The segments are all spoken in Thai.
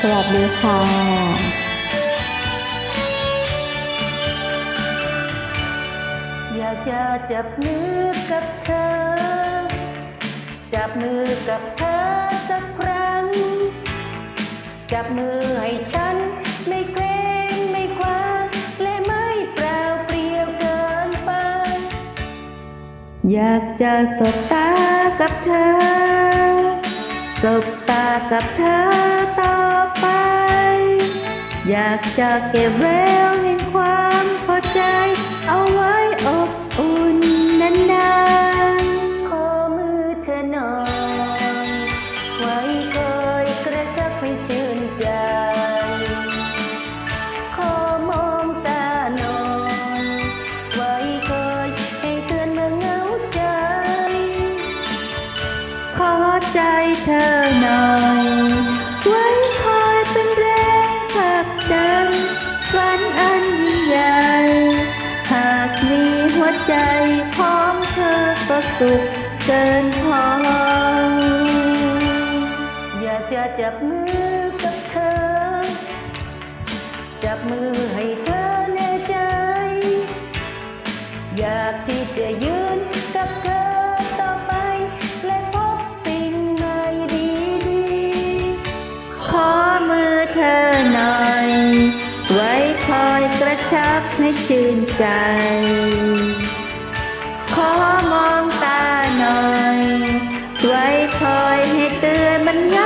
สวัสดีค่ะอยากจะจับมือกับเธอ จับมือกับเธอสักครั้ง จับมือให้ฉันไม่เกรงไม่คว้าและไม่เปล่าเปลี่ยวเกินไป อยากจะสบตากับเธอ สบตากับเธอต่อ อยากจะเก็บแววแห่งความพอใจ เอาไว้อบอุ่นนานๆขอมือเธอหน่อยไว้คอยกระชับให้ชื่นใจ ขอมองตาหน่อยไว้คอยให้เตือนเมื่อเหงาใจ ขอใจเธอหน่อย สุขเกินพอ อยากจะจับมือกับเธอ จับมือให้เธอแน่ใจ อยากที่จะยืนกับเธอต่อไป และพบสิ่งใหม่ดีๆ ขอมือเธอหน่อย ไว้คอยกระชับให้ชื่นใจ ขอมอง ไว้คอยให้เตือนมันเหงา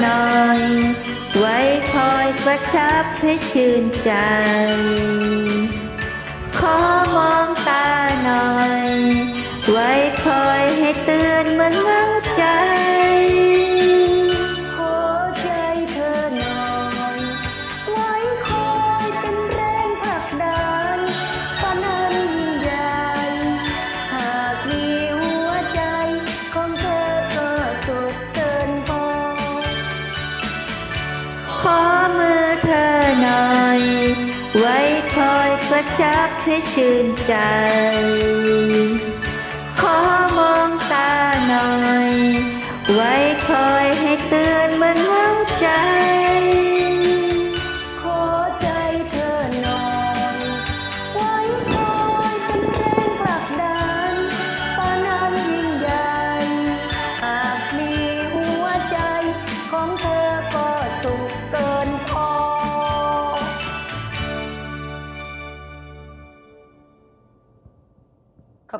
หน่อย ไว้คอยกระชับให้ชื่นใจ ขอมือเธอหน่อย ไว้คอยกระชับให้ชื่นใจ